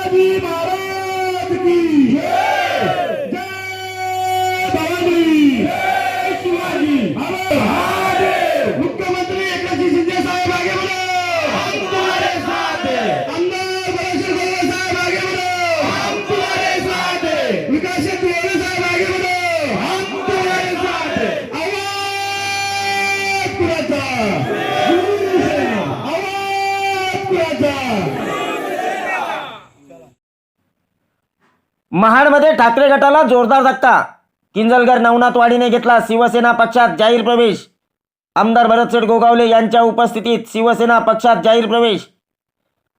शिवाजी महाराज की जय! भवानी! जय शिवाजी! महाराज मुख्यमंत्री एकनाथ शिंदे साहेब आगे बोलो हम तुम्हारे साथ हैं। आमदार बळाशेठ गोरे साहेब आगे बोलो हम तुम्हारे साथ विकास गोरे साहेब आगे बोलो हम तुम्हारे साथ हैं। आवाज कुणाचा आवाज कुणाचा महाडमध्ये ठाकरे गटाला जोरदार धक्का. किंजलगर नवनाथवाडीने घेतला शिवसेना पक्षात जाहीर प्रवेश. आमदार भरतसेठ गोगावले यांच्या उपस्थितीत शिवसेना पक्षात जाहीर प्रवेश.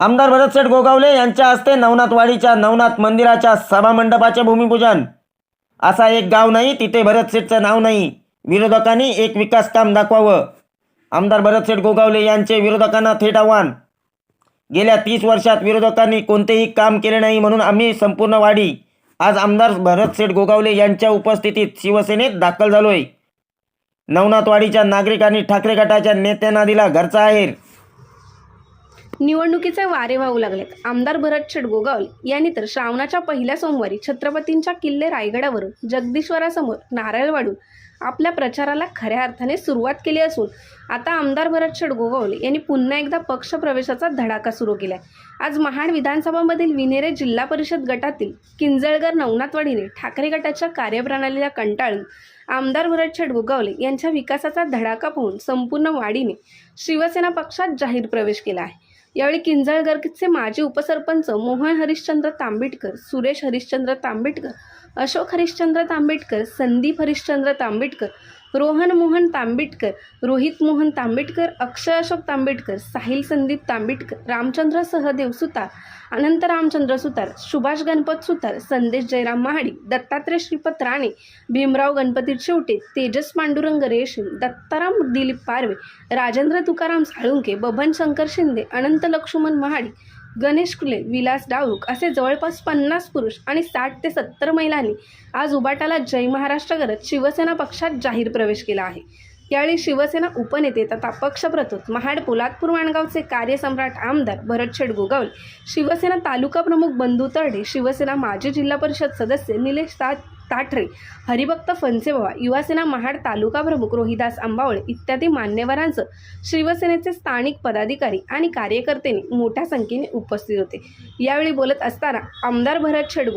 आमदार भरतसेठ गोगावले यांच्या हस्ते नवनाथवाडीच्या नवनाथ मंदिराच्या सभामंडपाचे भूमिपूजन. असा एक गाव नाही तिथे भरतसेठचं नाव नाही. विरोधकांनी एक विकास काम दाखवावं. आमदार भरतसेठ गोगावले यांचे विरोधकांना थेट आव्हान. गेल्या तीस वर्षात विरोधकांनी कोणतेही काम केले नाही म्हणून आम्ही संपूर्ण वाडी आज आमदार भरतसेठ गोगावले यांच्या उपस्थितीत शिवसेनेत दाखल झालोय. नवनाथवाडीच्या नागरिकांनी ठाकरे गटाच्या नेत्यांना दिला घरचा आहेर. निवडणुकीचे वारे वाहू लागलेत. आमदार भरत शेठ गोगावले यांनी तर श्रावणाच्या पहिल्या सोमवारी छत्रपतींच्या किल्ले रायगडावरून जगदीश्वरासमोर नारळ वाढून आपल्या प्रचाराला खऱ्या अर्थाने सुरुवात केली असून आता आमदार भरत शेठ गोगावले यांनी पुन्हा एकदा पक्षप्रवेशाचा धडाका सुरू केलाय. आज महाड विधानसभामधील विनेरे जिल्हा परिषद गटातील किंजळगर नवनाथवाडीने ठाकरे गटाच्या कार्यप्रणालीला कंटाळून आमदार भरत शेठ गोगावले यांच्या विकासाचा धडाका पाहून संपूर्ण वाडीने शिवसेना पक्षात जाहीर प्रवेश केला आहे. यावेळी किंजळगरचे माजी उपसरपंच मोहन हरिश्चंद्र तांबिटकर सुरेश हरिश्चंद्र तांबिटकर अशोक हरिश्चंद्र तांबिटकर संदीप हरिश्चंद्र तांबिटकर रोहन मोहन तांबिटकर रोहित मोहन तांबिटकर अक्षय अशोक तांबिटकर साहिल संदीप तांबिटकर रामचंद्र सहदेव सुतार अनंत रामचंद्र सुतार सुभाष गणपत सुतार संदेश जयराम महाडी दत्तात्रय श्रीपत राणे भीमराव गणपती शेवटे तेजस पांडुरंग रेशीम दत्ताराम दिलीप पारवे राजेंद्र तुकाराम साळुंके बबन शंकर शिंदे अनंत लक्ष्मण महाडी गणेश कुले विलास डावरुक असे जवळपास पन्नास पुरुष आणि साठ ते सत्तर महिलांनी आज उबाटाला जय महाराष्ट्र करत शिवसेना पक्षात जाहीर प्रवेश केला आहे. यावेळी शिवसेना उपनेते तथा पक्षप्रतोत महाड पोलादपूर माणगावचे कार्यसम्राट आमदार भरतशेठ गोगावले शिवसेना तालुका प्रमुख बंधू तरडे शिवसेना माजी जिल्हा परिषद सदस्य निलेश ता ताठरे हरिभक्त फनसेबाबा युवासेना महाड तालुका प्रमुख रोहिदास आंबावळे इत्यादी मान्यवरांचं शिवसेनेचे स्थानिक पदाधिकारी आणि कार्यकर्त्यांनी मोठ्या संख्येने उपस्थित होते. यावेळी बोलत असताना आमदार भरत शेठ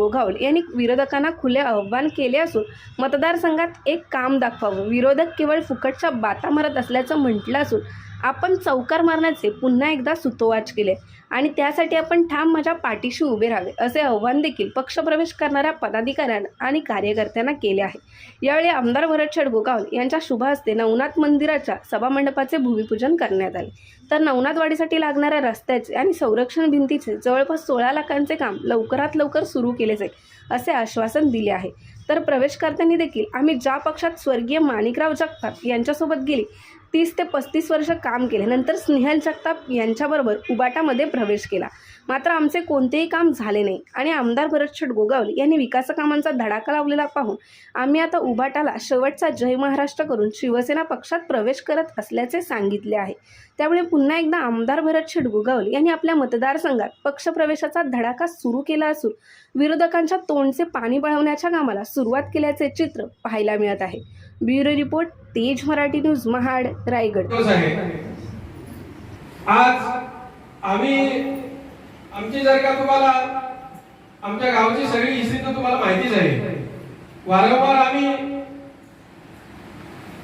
यांनी विरोधकांना खुले आव्हान केले असून मतदारसंघात एक काम दाखवावं. विरोधक केवळ फुकटच्या बाता मारत असल्याचं म्हटलं असून आपण चौकार मारण्याचे पुन्हा एकदा सुतोवाच केले. आणि त्यासाठी आपण ठाम माझ्या पाठीशी उभे राहावे असे आव्हान देखील पक्षप्रवेश करणाऱ्या पदाधिकाऱ्यांना आणि कार्यकर्त्यांना केले आहे. यावेळी आमदार भरतशेठ गोगावल यांच्या शुभ हस्ते नवनाथ मंदिराच्या सभामंडपाचे भूमिपूजन करण्यात आले. तर नवनाथवाडीसाठी लागणाऱ्या रस्त्याचे आणि संरक्षण भिंतीचे जवळपास सोळा लाखांचे काम लवकरात लवकर सुरू केले जाईल असे आश्वासन दिले आहे. तर प्रवेशकर्त्यांनी देखील आम्ही ज्या पक्षात स्वर्गीय माणिकराव जगताप यांच्यासोबत गेली तीस ते पस्तीस वर्ष काम केले. नंतर स्नेहल जगताप यांच्याबरोबर उबाटामध्ये प्रवेश केला. मात्र आमचे कोणतेही काम झाले नाही. आणि आमदार भरतशेठ गोगावले यांनी विकासकामांचा धडाका लावलेला पाहून आम्ही आता उबाटाला शेवटचा जय महाराष्ट्र करून शिवसेना पक्षात प्रवेश करत असल्याचे सांगितले आहे. त्यामुळे पुन्हा एकदा आमदार भरतशेठ गोगावले यांनी आपल्या मतदारसंघात पक्षप्रवेशाचा धडाका सुरू केला असून विरोधकांच्या तोंडचे पाणी बळवण्याच्या कामाला सुरुवात केल्याचे चित्र पाहायला मिळत आहे. ब्युरो रिपोर्ट तेज मराठी न्यूज महाड रायगड. हो आज आम्ही आमची जर का तुम्हाला आमच्या गावची सगळी हिस्ट्री तर तुम्हाला माहितीच आहे. वारंवार आम्ही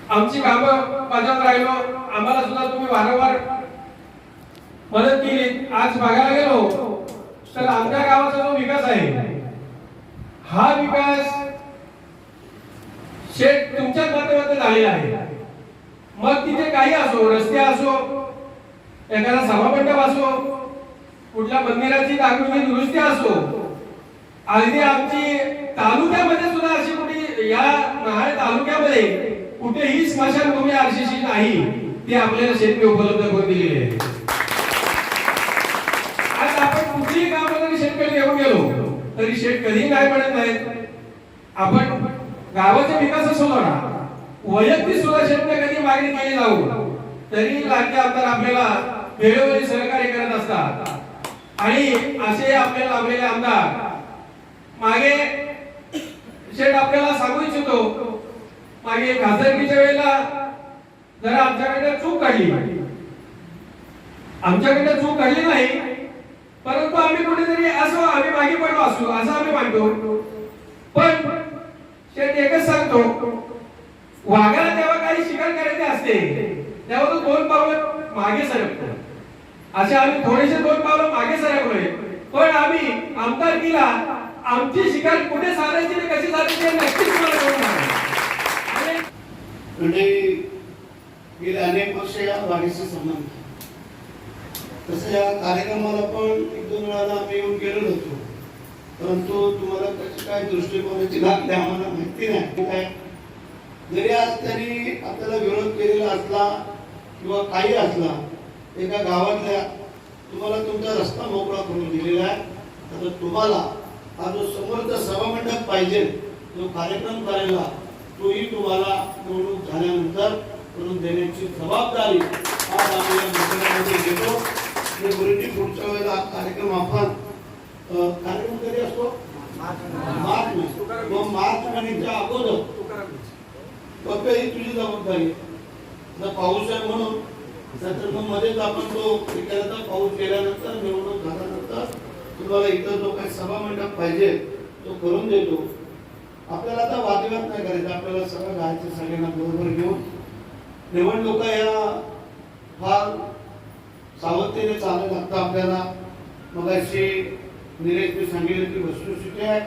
आमची कामं बजावत राहिलो. आम्हाला सुद्धा तुम्ही वारंवार मदत केली. आज बघायला गेलो तर आमच्या गावाचा जो विकास आहे हा विकास शेत तुमच्याच माध्यमातून झालेला आहे. मग तिथे काही असो रस्ते असो एखादा सभामंडप असो कुठल्या मंदिराची दाखवणी दुरुस्ती असो अगदी आमची तालुक्यामध्ये सुद्धा अशी कुठे या महाड तालुक्यामध्ये कुठेही स्मशानभूमी आरशीशी नाही ती आपल्याला शेतकरी उपलब्ध करून दिलेली आहे. आज आपण कुठलीही कामं जरी शेतकरी घेऊन गेलो तरी शेत कधीही काय म्हणत नाहीत? आपण गावाचा विकास असो ना वैयक्तिक सुद्धा शेतकरी कधी मागणी केली जाऊ तरी लाडके आमदार आपल्याला वेळोवेळी सहकार्य करत असतात. आणि असे आपल्याला लाभलेले आमदार मागे शेठ आपल्याला सांगू इच्छितो मागे खासदारकीच्या वेळेला जरा आमच्याकडे चूक काढली. आमच्याकडे चूक काढली नाही परंतु आम्ही कुठेतरी असं आम्ही मागे पडलो असू असं आम्ही मानतो. पण शेठ एकच सांगतो. वाघाला तेव्हा काही शिकार करायचे असते तेव्हा तो दोन पावलं मागे सरकतो. असे आम्ही थोडेसे दोन पावलं मागे सरकलोय. पण आम्ही आमदारकीला आमची शिकार कुठे साधायची आणि कशी साधायची नक्कीच मला म्हणजे गेले अनेक वर्ष या वाढीशी संबंध. तसं या कार्यक्रमाला पण एक दोन वेळाला आम्ही येऊन गेलो होतो परंतु तुम्हाला कशी काय दृष्टिकोनाची लागते आम्हाला माहिती नाही. काय जरी आज त्यांनी आपल्याला विरोध केलेला असला किंवा काही असला एका गावातल्या तुम्हाला तुमचा रस्ता मोकळा करून दिलेला आहे. आता तुम्हाला हा जो समोरचा सभामंडप पाहिजे जो कार्यक्रम करायला तोही तुम्हाला निवडणूक झाल्यानंतर करून देण्याची जबाबदारी आज आम्ही या मंदिरामध्ये घेतो. आणि पुढच्या वेळेला कार्यक्रम आपण कार्यक्रम कधी असतो? मार्च मध्ये. मग मार्च महिन्याच्या अगोदर. फक्त ही तुझी जबाबदारी. जर पाऊस आहे म्हणून नाहीतर मग मध्येच आपण तो हे पाऊस गेल्यानंतर निवडणूक झाल्यानंतर तुम्हाला इतर जो काही सभा मंडप पाहिजे तो करून देतो. आपल्याला आता वादविवाद नाही करायचा. आपल्याला सगळं राहायचं सगळ्यांना बरोबर घेऊन. निवडणुका या फार सावधतेने चालत लागतं आपल्याला मग अशी निरजने सांगितलं की वस्तुस्थिती आहे.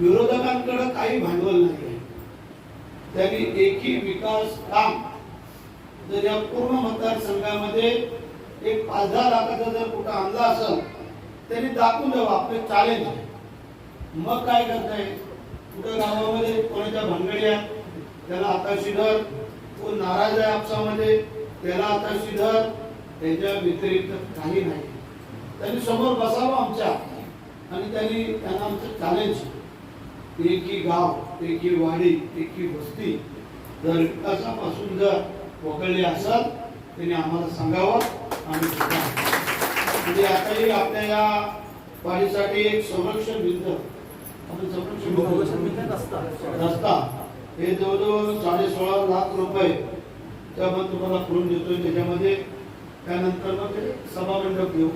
विरोधकांकडे काही भांडवल नाही आहे. त्यांनी एकही विकास काम जर या पूर्ण मतदारसंघामध्ये एक पाच दहा लाखाचा जर कुठं आणला असेल त्यांनी दाखवून द्यावं आपले चालेल मग काय करताय? कुठं गावामध्ये कोणाच्या भानगडी त्याला आताशी धर कोण नाराज आहे आपसामध्ये? त्याला आताशी धर त्याच्या व्यतिरिक्त काही नाही. त्यांनी समोर बसावं आमच्या आणि त्यांनी त्यांना आमचं चॅलेंज एकी गाव एकी वाडी एकी वस्ती. जर विकासापासून जर वगळली असाल त्यांनी आम्हाला सांगावं सुद्धा म्हणजे आताही आपल्या या वाडीसाठी एक संरक्षण भिंत आपण संरक्षण रस्ता हे जवळजवळ साडे सोळा लाख रुपये त्यामध्ये तुम्हाला करून देतोय त्याच्यामध्ये. त्यानंतर मग ते सभा मंडप घेऊ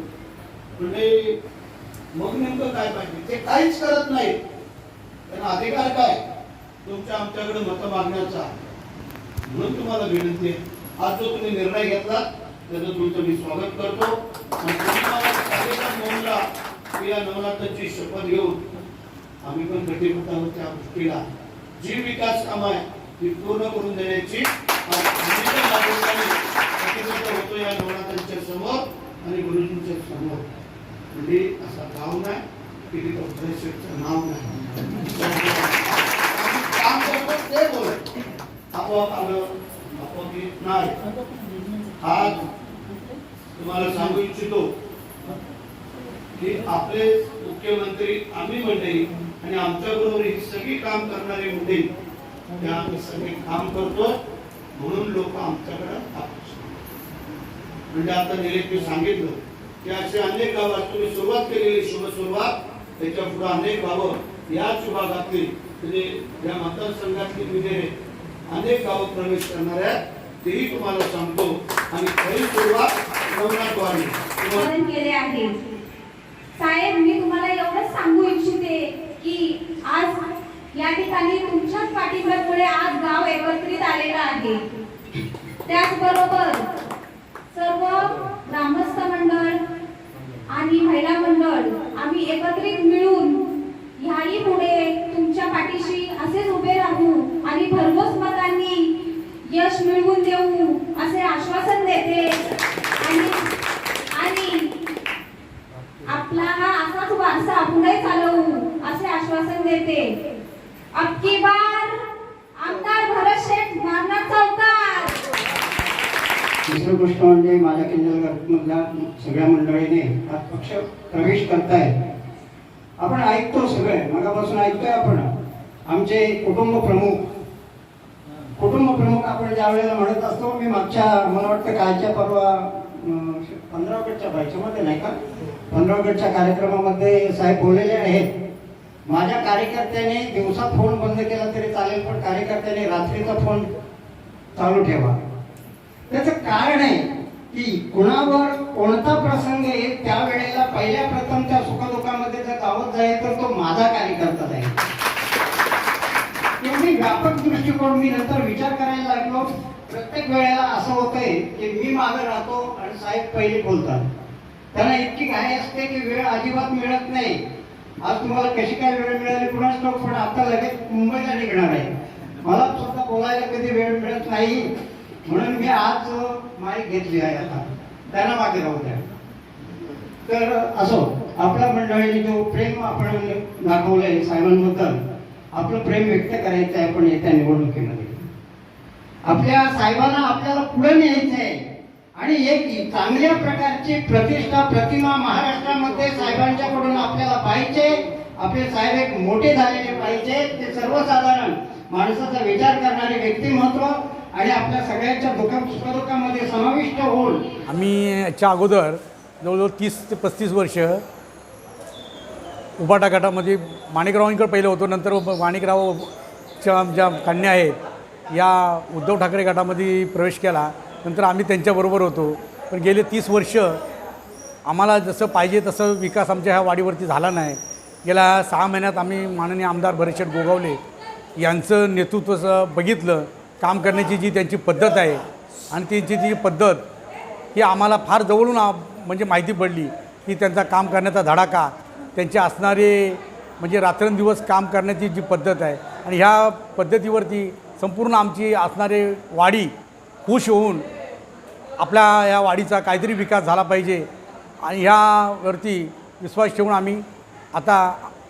म्हणजे मग नेमकं काय पाहिजे? ते काहीच करत नाही त्यांना अधिकार काय? तुमच्या आमच्याकडे मत मागण्याचा म्हणून तुम्हाला विनंती आहे. आज जो तुम्ही निर्णय घेतला त्याचं तुमचं मी स्वागत करतो. आणि या नवनाथांची शपथ घेऊन आम्ही पण कटिबद्ध आहोत त्या गोष्टीला. जी विकास काम आहे ती पूर्ण करून देण्याची होतो या नवनाथांच्या समोर आणि गुरुजींच्या समोर. म्हणजे असा गाव नाही की तिथं नाव नाही. काम करतो ते बोलत आपोआप आलं आपोआप येत नाही. हा तुम्हाला सांगू इच्छितो की आपले मुख्यमंत्री आम्ही मंडळी आणि आमच्या बरोबर ही सगळी काम करणारी मंडळी त्या आम्ही सगळे काम करतो म्हणून लोक आमच्याकडे म्हणजे आता निलेशने सांगितलं की असे अनेक गावात तुम्ही सुरुवात केलेली शुभ सुरुवात त्याच्या पुढे अनेक गावं याच विभागातली म्हणजे या मतदारसंघातली विधेयक अनेक गावं प्रवेश करणार आहेत. तेही तुम्हाला सांगतो. आणि खरी सुरुवात नवनाथवाडी केले आहे. साहेब मी तुम्हाला एवढंच सांगू इच्छिते की आज या ठिकाणी तुमच्याच पाठिंब्यामुळे आज गाव एकत्रित आलेलं आहे. त्याचबरोबर सर्व ग्रामस्थ मंडळ आणि महिला मंडळ आम्ही एकत्रित मिळून ह्याही पुढे तुमच्या पाठीशी असेच उभे राहू आणि भरघोस मतांनी यश मिळवून देऊ असे आश्वासन देते. आणि आणि आपला हा असाच वारसा पुढे चालवू असे आश्वासन देते. अबकी बार आमदार भरत शेठ नागनाथ चौकार दुसरी गोष्ट म्हणजे माझ्या केंद्रामधल्या सगळ्या मंडळीने हा पक्ष प्रवेश करताय आपण ऐकतो सगळे मगापासून ऐकतोय आपण. आमचे कुटुंब प्रमुख कुटुंब प्रमुख आपण ज्या वेळेला म्हणत असतो मी मागच्या मला वाटतं कालच्या परवा अं, पंधराकडच्या बायच्यामध्ये नाही का? पंधरागडच्या कार्यक्रमामध्ये साहेब बोललेले आहेत. माझ्या कार्यकर्त्याने दिवसा फोन बंद केला तरी चालेल पण कार्यकर्त्याने रात्रीचा फोन चालू ठेवा. त्याचं कारण आहे की कुणावर कोणता प्रसंग येईल त्यावेळेला पहिल्या प्रथम त्या सुखदुःखामध्ये जर गावत जाईल तर तो माझा कार्यकर्ता जाईल एवढी व्यापक दृष्टिकोन मी नंतर विचार करायला लागलो. प्रत्येक वेळेला असं होतंय की मी मागे राहतो आणि साहेब पहिले बोलतात. त्यांना इतकी घाई असते की वेळ अजिबात मिळत नाही. आज तुम्हाला कशी काय वेळ मिळाली कुणाच ठाऊक पण आता लगेच मुंबईला निघणार आहे. मला सुद्धा बोलायला कधी वेळ मिळत नाही. म्हणून मी आज माईक घेतली आहे आता त्यांना मागे राहू द्या. तर असो आपल्या मंडळीने जो प्रेम आपण दाखवलंय साहेबांबद्दल आपलं प्रेम व्यक्त करायचं आहे आपण येत्या निवडणुकीमध्ये. आपल्या साहेबांना आपल्याला पुढे न्यायचं आहे आणि एक चांगल्या प्रकारची प्रतिष्ठा प्रतिमा महाराष्ट्रामध्ये साहेबांच्याकडून आपल्याला पाहिजे आपले साहेब एक मोठे झालेले पाहिजे ते सर्वसाधारण माणसाचा विचार करणारे व्यक्तिमत्व आणि आपल्या सगळ्यांच्या दुःख सुखदुःखामध्ये समाविष्ट होऊन आम्ही याच्या अगोदर जवळजवळ तीस ते पस्तीस वर्ष उबाटा गटामध्ये माणिकरावांकडे पहिलं होतो. नंतर माणिकरावच्या ज्या कन्या आहेत या उद्धव ठाकरे गटामध्ये प्रवेश केला. नंतर आम्ही त्यांच्याबरोबर होतो. पण गेले तीस वर्ष आम्हाला जसं पाहिजे तसं विकास आमच्या ह्या वाडीवरती झाला नाही. गेल्या सहा महिन्यात आम्ही माननीय आमदार भरतशेठ गोगावले यांचं नेतृत्व बघितलं काम करण्याची जी त्यांची पद्धत आहे आणि त्यांची जी पद्धत ही आम्हाला फार जवळून म्हणजे माहिती पडली की त्यांचा काम करण्याचा धडाका त्यांचे असणारे म्हणजे रात्रंदिवस काम करण्याची जी पद्धत आहे आणि ह्या पद्धतीवरती संपूर्ण आमची असणारे वाडी खुश होऊन आपल्या या वाडीचा काहीतरी विकास झाला पाहिजे आणि ह्यावरती विश्वास ठेवून आम्ही आता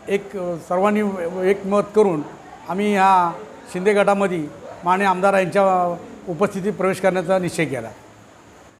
एक सर्वांनी एक मत करून आम्ही ह्या शिंदे गटामध्ये माने आमदार यांच्या उपस्थितीत प्रवेश करण्याचा निश्चय केला.